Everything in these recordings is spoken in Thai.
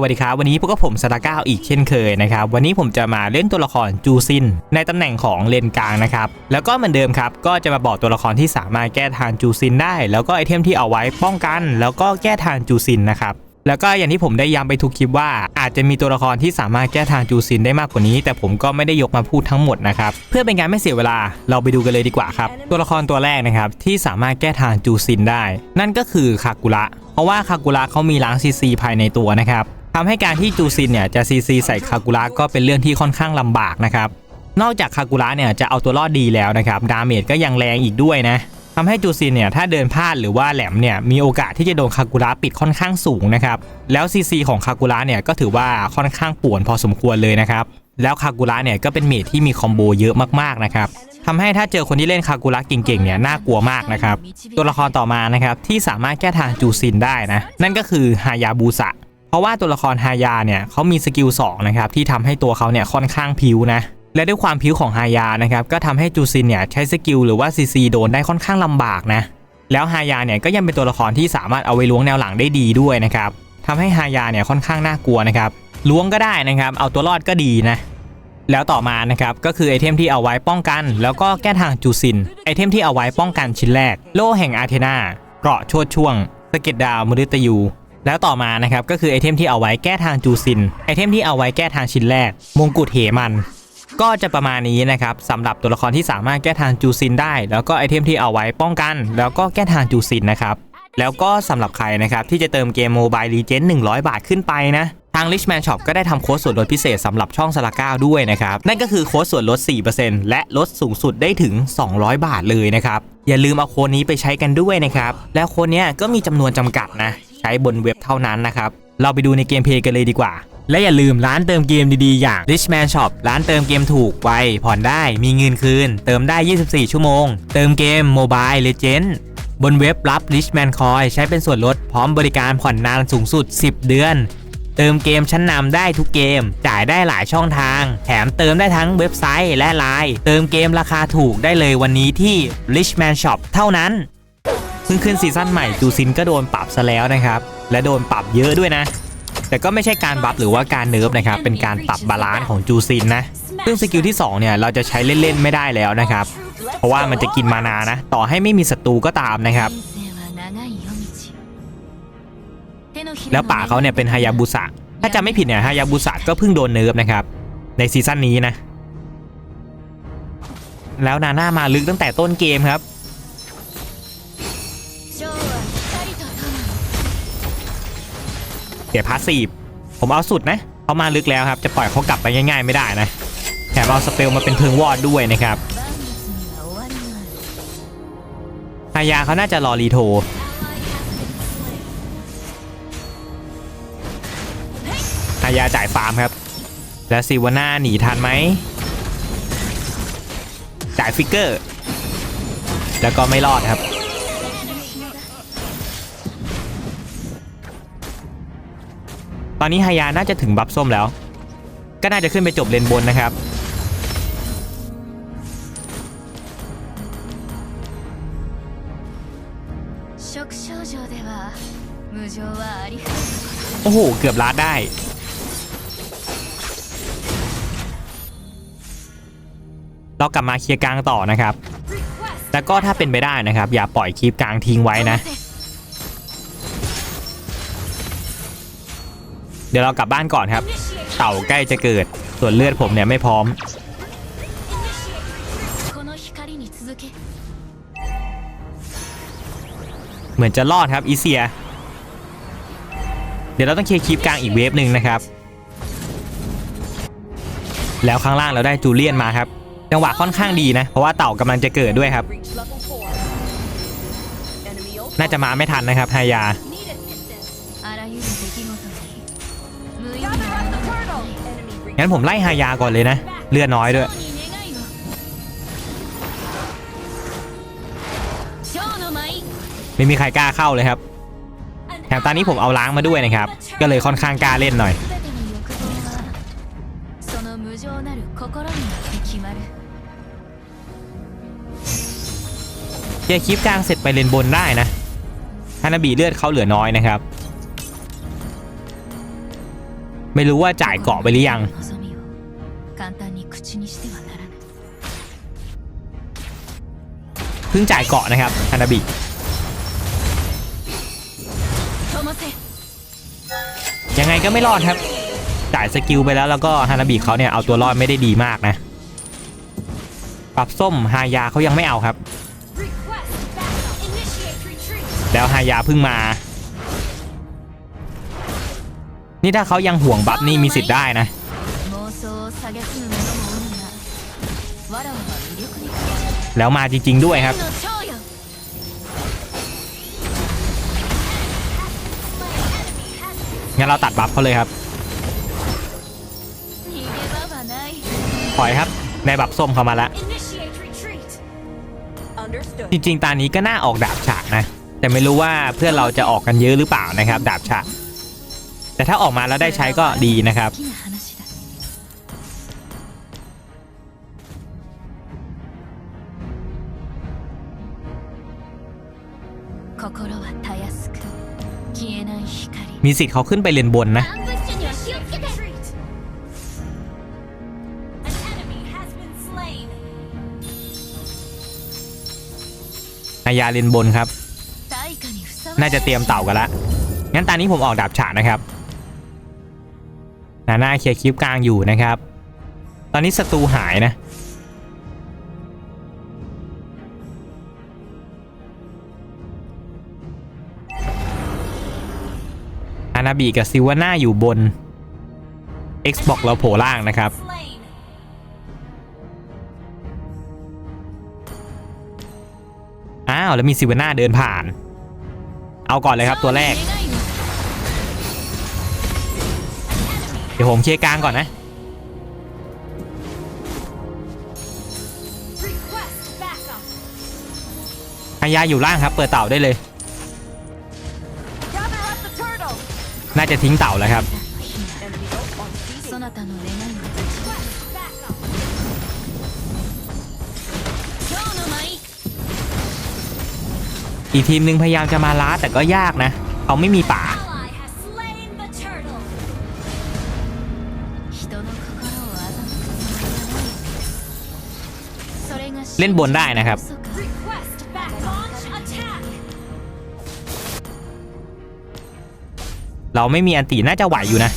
วัสดีครับ วันนี้พวกบผมสตาร์ก้าอีกเช่นเคยนะครับ วันนี้ผมจะมาเล่นตัวละครจูซิน ในตำแหน่งของเลนกลางนะครับ แล้วก็เหมือนเดิมครับ ก็จะมาบอกตัวละครที่สามารถแก้ทางจูซินได้ แล้วก็ไอเทมที่เอาไว้ป้องกัน แล้วก็แก้ทางจูซินนะครับแล้วก็อย่างที่ผมได้ย้ำไปทุกคลิปว่าอาจจะมีตัวละครที่สามารถแก้ทางจูซินได้มากกว่านี้ แต่ผมก็ไม่ได้ยกมาพูดทั้งหมดนะครับ เพื่อเป็นการไม่เสียเวลาเราไปดูกันเลยดีกว่าครับ ตัวละครตัวแรกนะครับที่สามารถแก้ทางจูซินได้ นั่นก็คือคากุระเพราะว่าคากุระเขามีล้างซีซีภายในตัวนะครับ ทำให้การที่จูซินเนี่ยจะซีซีใส่คากุระก็เป็นเรื่องที่ค่อนข้างลำบากนะครับนอกจากคากุระเนี่ยจะเอาตัวรอดดีแล้วนะครับดาเมจก็ยังแรงอีกด้วยนะทำให้จูซินเนี่ยถ้าเดินพลาดหรือว่าแหลมเนี่ยมีโอกาสที่จะโดนคากุระปิดค่อนข้างสูงนะครับแล้วซีซีของคากุระเนี่ยก็ถือว่าค่อนข้างป่วนพอสมควรเลยนะครับแล้วคากุระเนี่ยก็เป็นเมจที่มีคอมโบเยอะมากๆนะครับทำให้ถ้าเจอคนที่เล่นคากุระเก่งๆเนี่ยน่ากลัวมากนะครับตัวละครต่อมานะครับที่สามารถแก้ทางจูซินได้นะนั่นก็คือฮายาบูสะ ราะว่าตัวละครฮายาเนี่ยเขามีสกิล2นะครับที่ทำให้ตัวเขาเนี่ยค่อนข้างผิวนะและด้วยความผิวของฮายานะครับก็ทำให้จูซินเนี่ยใช้สกิลหรือว่าซีซีโดนได้ค่อนข้างลำบากนะแล้วฮายาเนี่ยก็ยังเป็นตัวละครที่สามารถเอาไว้ล้วงแนวหลังได้ดีด้วยนะครับทำให้ฮายาเนี่ยค่อนข้างน่ากลัวนะครับล้วงก็ได้นะครับ เอาตัวรอดก็ดีนะแล้วต่อมานะครับก็คือไอเทมที่เอาไว้ป้องกัน แล้วก็แก้ทางจูซินไอเทมที่เอาไว้ป้องกันชิ้นแรก โล่แห่งอาร์เทนาเกราะโชดช่วงสะเก็ดดาวมฤตยู แล้วต่อมานะครับก็คือไอเทมที่เอาไว้แก้ทางจูซิน ไอเทมที่เอาไว้แก้ทางชิ้นแรก มงกุฎเหมัน ก็จะประมาณนี้นะครับสำหรับตัวละครที่สามารถแก้ทางจูซินได้ แล้วก็ไอเทมที่เอาไว้ป้องกัน แล้วก็แก้ทางจูซินนะครับแล้วก็สำหรับใครนะครับที่จะเติมเกมโมบายรีเจน100 บาทขึ้นไปนะทาง Richman Shop ก็ได้ทำโค้ดส่วนลดพิเศษสำหรับช่องสลาก้าด้วยนะครับ นั่นก็คือโค้ดส่วนลด 4%และลดสูงสุดได้ถึง 200 บาทเลยนะครับ อย่าลืมเอาโค้ดนี้ไปใช้กันด้วยนะครับ แล้วโค้ดนี้ก็มีจำนวนจำกัดนะ ช้บนเว็บเท่านั้นนะครับ เราไปดูในเกมเพลย์กันเลยดีกว่า และอย่าลืมร้านเติมเกมดีๆ อย่าง Richman Shop ร้านเติมเกมถูกไวผ่อนได้มีเงินคืน เติมได้ 24 ชั่วโมง เติมเกม Mobile Legend บนเว็บรับ Richman Coin ใช้เป็นส่วนลดพร้อมบริการผ่อนนานสูงสุด 10 เดือน เติมเกมชั้นนำได้ทุกเกม จ่ายได้หลายช่องทาง แถมเติมได้ทั้งเว็บไซต์และไลน์เติมเกมราคาถูกได้เลยวันนี้ที่ Richman Shop เท่านั้น เพิ่งขึ้นซีซั่นใหม่จูซินก็โดนปรับซะแล้วนะครับ และโดนปรับเยอะด้วยนะ แต่ก็ไม่ใช่การบัฟหรือว่าการเนิร์ฟนะครับ เป็นการปรับบาลานซ์ของจูซินนะ ซึ่งสกิลที่2เนี่ยเราจะใช้เล่นๆไม่ได้แล้วนะครับ เพราะว่ามันจะกินมานานะ ต่อให้ไม่มีศัตรูก็ตามนะครับ แล้วป่าเขาเนี่ยเป็นฮายาบุสะ ถ้าจำไม่ผิดเนี่ยฮายาบุสะก็เพิ่งโดนเนิร์ฟนะครับ ในซีซั่นนี้นะ แล้วนาน่ามาลึกตั้งแต่ต้นเกมครับ สียพาสซีฟผมเอาสุดนะเขามาลึกแล้วครับ จะปล่อยเขากลับไปง่าย ๆ ไม่ได้นะแถมเอาสเปลมาเป็นเพิงวอดด้วยนะครับฮายาเขาน่าจะรอรีโทรฮายาจ่ายฟาร์มครับ แล้วซิวาน่าหนีทันไหมจ่ายฟิกเกอร์ แล้วก็ไม่รอดครับ ตอนนี้ฮายาน่าจะถึงบัฟส้มแล้ว ก็น่าจะขึ้นไปจบเลนบนนะครับ โอ้โห เกือบลาดได้ เรากลับมาเคลียร์กลางต่อนะครับ แล้วก็ถ้าเป็นไปได้นะครับ อย่าปล่อยคลิปกลางทิ้งไว้นะ ดี๋ยวเรากลับบ้านก่อนครับ เต่าใกล้จะเกิด ส่วนเลือดผมเนี่ยไม่พร้อม เหมือนจะรอดครับอีเซีย เดี๋ยวเราต้องเคลียร์คลิปกลางอีกเวฟหนึ่งนะครับ แล้วข้างล่างเราได้จูเลียนมาครับ จังหวะค่อนข้างดีนะ เพราะว่าเต่ากำลังจะเกิดด้วยครับ น่าจะมาไม่ทันนะครับฮายา งั้นผมไล่ฮายาก่อนเลยนะเรือน้อยด้วย ไม่มีใครกล้าเข้าเลยครับแถมตอนนี้ผมเอาล้างมาด้วยนะครับ ก็เลยค่อนข้างกล้าเล่นหน่อย อย่าคลิปกลางเสร็จไปเลนบนได้นะฮานาบีเลือดเขาเหลือน้อยนะครับ ไม่รู้ว่าจ่ายเกาะไปหรือยัง เพิ่งจ่ายเกาะนะครับฮานาบิยังไงก็ไม่รอดครับ จ่ายสกิลไปแล้วแล้วก็ฮานาบิเขาเนี่ยเอาตัวรอดไม่ได้ดีมากนะ ปรับส้มฮายาเขายังไม่เอาครับ แล้วฮายาเพิ่งมา นี่ถ้าเขายังห่วงบัฟนี่มีสิทธิ์ได้นะแล้วมาจริง ๆ ด้วยครับงั้นเราตัดบัฟเขาเลยครับถอยครับในบัฟส้มเขามาแล้วจริงๆตานี้ก็น่าออกดาบฉากนะ แต่ไม่รู้ว่าเพื่อนเราจะออกกันเยอะหรือเปล่านะครับ ดาบฉาก แต่ถ้าออกมาแล้วได้ใช้ก็ดีนะครับ มีสิทธิ์เขาขึ้นไปเรียนบนนะ อายาเรียนบนครับ น่าจะเตรียมเต่ากันละ งั้นตอนนี้ผมออกดาบฉานะครับ นาน่าเคลียร์คลิปกลางอยู่นะครับ ตอนนี้ศัตรูหายนะ อานาบิกับซิวาน่าอยู่บน Xbox เราโผล่ล่างนะครับอ้าวแล้วมีซิวาน่าเดินผ่าน เอาก่อนเลยครับตัวแรก เดี๋ยวผมเคลียร์กลางก่อนนะ อายาอยู่ล่างครับ เปิดเต่าได้เลย น่าจะทิ้งเต่าแล้วครับ อีกทีมนึงพยายามจะมาล้าแต่ก็ยากนะ เขาไม่มีป่า เล่นบนได้นะครับ เราไม่มีอันตีน่าจะไหวอยู่นะ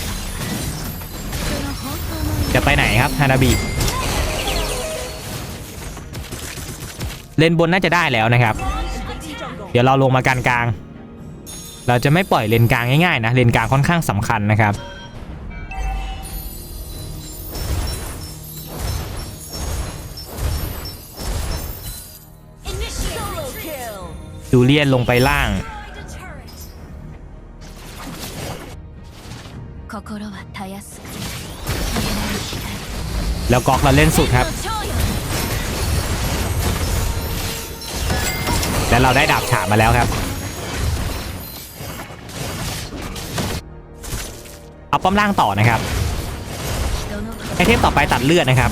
จะไปไหนครับฮานาบีเล่นบนน่าจะได้แล้วนะครับ เดี๋ยวเราลงมากันกลาง เราจะไม่ปล่อยเลนกลางง่ายๆนะเลนกลางค่อนข้างสำคัญนะครับ จูเลียนลงไปล่าง แล้วก๊อกเราเล่นสุดครับ แล้วเราได้ดาบฉาบมาแล้วครับ เอาป้อมล่างต่อนะครับไอเทมต่อไปตัดเลือดนะครับ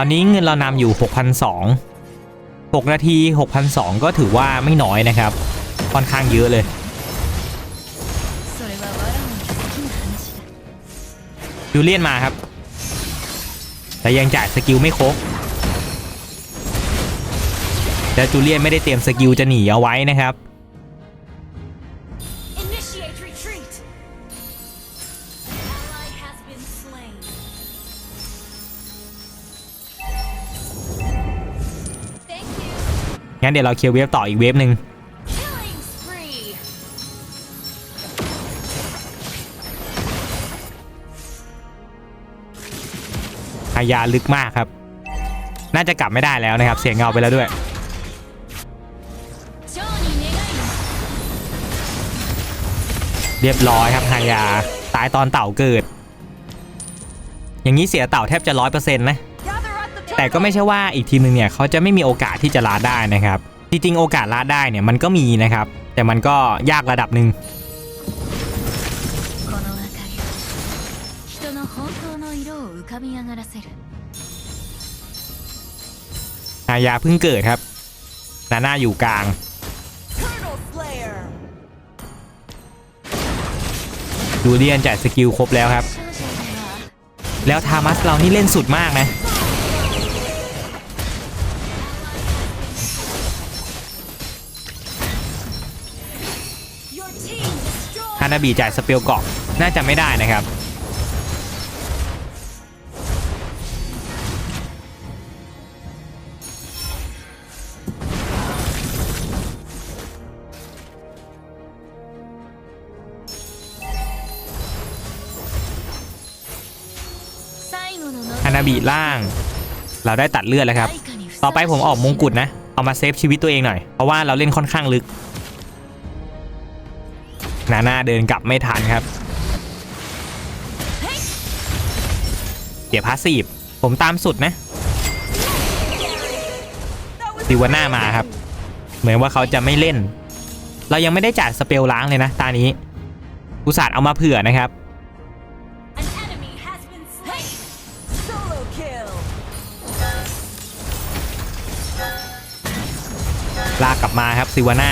ตอนนี้เงินเรานำอยู่ 6,002 6 นาที 6,002 ก็ถือว่าไม่น้อยนะครับ ค่อนข้างเยอะเลย ยูเลียนมาครับ แต่ยังจ่ายสกิลไม่ครบแต่จูเลียนไม่ได้เตรียมสกิลจะหนีเอาไว้นะครับ งั้นเดี๋ยวเราเคลียร์เวฟต่ออีกเวฟหนึ่งอายาลึกมากครับ น่าจะกลับไม่ได้แล้วนะครับ เสียงเงาไปแล้วด้วยเรียบร้อยครับฮายาตายตอนเต่าเกิด อย่างนี้เสียเต่าแทบจะร้อยเปอร์เซ็นต์นะ แต่ก็ไม่ใช่ว่าอีกทีมหนึ่งเนี่ยเขาจะไม่มีโอกาสที่จะลาได้นะครับ จริงๆ โอกาสลาได้เนี่ยมันก็มีนะครับ แต่มันก็ยากระดับหนึ่งอายาเพิ่งเกิดครับ นาหน้าอยู่กลางดูเรียนจ่ายสกิลครบแล้วครับ แล้วทามัสเรานี่เล่นสุดมากนะ นาบีจ่ายสเปียลเกาะน่าจะไม่ได้นะครับฮานาบีล่าง เราได้ตัดเลือดแล้วครับ ต่อไปผมออกมงกุฎนะ เอามาเซฟชีวิตตัวเองหน่อย เพราะว่าเราเล่นค่อนข้างลึก นาน่าเดินกลับไม่ทันครับเดี๋ยวพาสซีฟผมตามสุดนะซิวาน่ามาครับ เหมือนว่าเขาจะไม่เล่น เรายังไม่ได้จ่ายสเปลล้างเลยนะตานี้อุตส่าห์เอามาเผื่อนะครับลากกลับมาครับซิวาน่า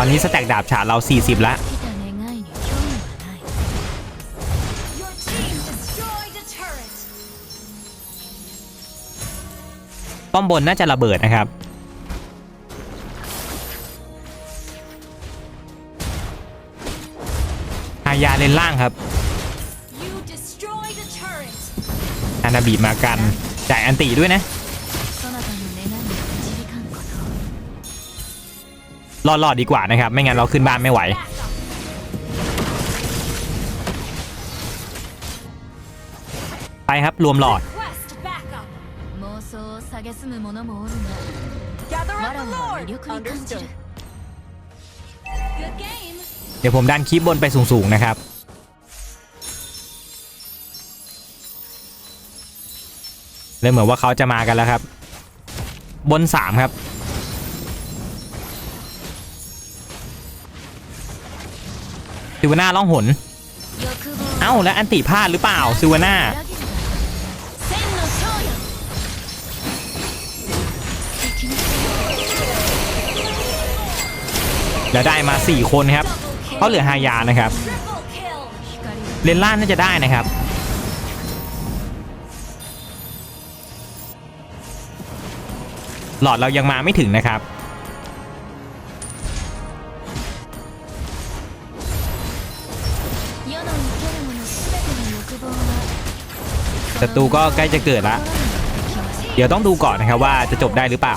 อนนี้สแต็กดาบฉาเรา 40ละป้อมบนน่าจะระเบิดนะครับ อายาเลนล่างครับ อานาบีมากันจ่ายอันตีด้วยนะ รอดๆดีกว่านะครับ ไม่งั้นเราขึ้นบ้านไม่ไหว ไปครับรวมหลอด เดี๋ยวผมดันคลิปบนไปสูง ๆ นะครับเลยเหมือนว่าเขาจะมากันแล้วครับ บน 3 ครับ ซิวาน่าล่องหน เอ้าแล้วอันติพลาดหรือเปล่าซิวาน่าแล้วได้มา 4 คนครับเพาเหลือฮายานะครับ เลนล่านน่าจะได้นะครับ หลอดเรายังมาไม่ถึงนะครับ ศัตรูก็ใกล้จะเกิดละ เดี๋ยวต้องดูก่อนนะครับว่าจะจบได้หรือเปล่า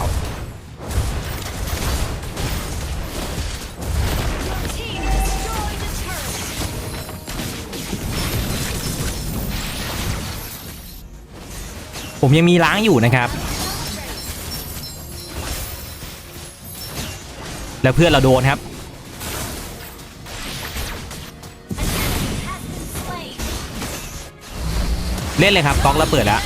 ผมยังมีล้างอยู่นะครับ แล้วเพื่อนเราโดนครับ เล่นเลยครับก๊อกแล้วเปิดแล้ว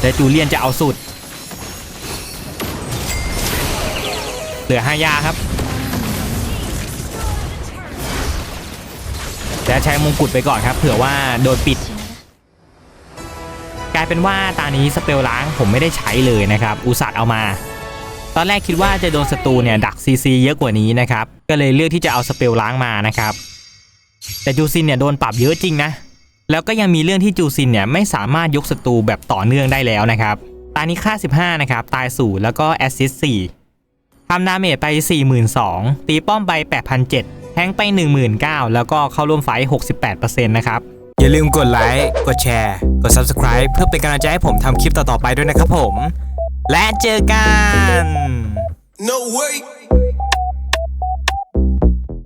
แต่จูเลียนจะเอาสุด เหลือห้ายาครับจะใช้มงกุฎไปก่อนครับ เผื่อว่าโดนปิด กลายเป็นว่าตานี้สเปลล้างผมไม่ได้ใช้เลยนะครับ อุตส่าห์เอามา ตอนแรกคิดว่าจะโดนศัตรูเนี่ยดักซีซีเยอะกว่านี้นะครับ ก็เลยเลือกที่จะเอาสเปลล้างมานะครับ แต่จูซินเนี่ยโดนปรับเยอะจริงนะ แล้วก็ยังมีเรื่องที่จูซินเนี่ยไม่สามารถยกศัตรูแบบต่อเนื่องได้แล้วนะครับตานี้ค่า 15 นะครับ ตายสูแล้วก็แอสซิสต์4ทำดาเมจไป 42,000ตีป้อมไป 8,700แทงไป 19,000แล้วก็เข้าร่วมไฟ68%นะครับอย่าลืมกดไลค์ กดแชร์ กด Subscribe เพื่อเป็นกำลังใจให้ผมทำคลิปต่อๆไปด้วยนะครับผม และเจอกัน No way.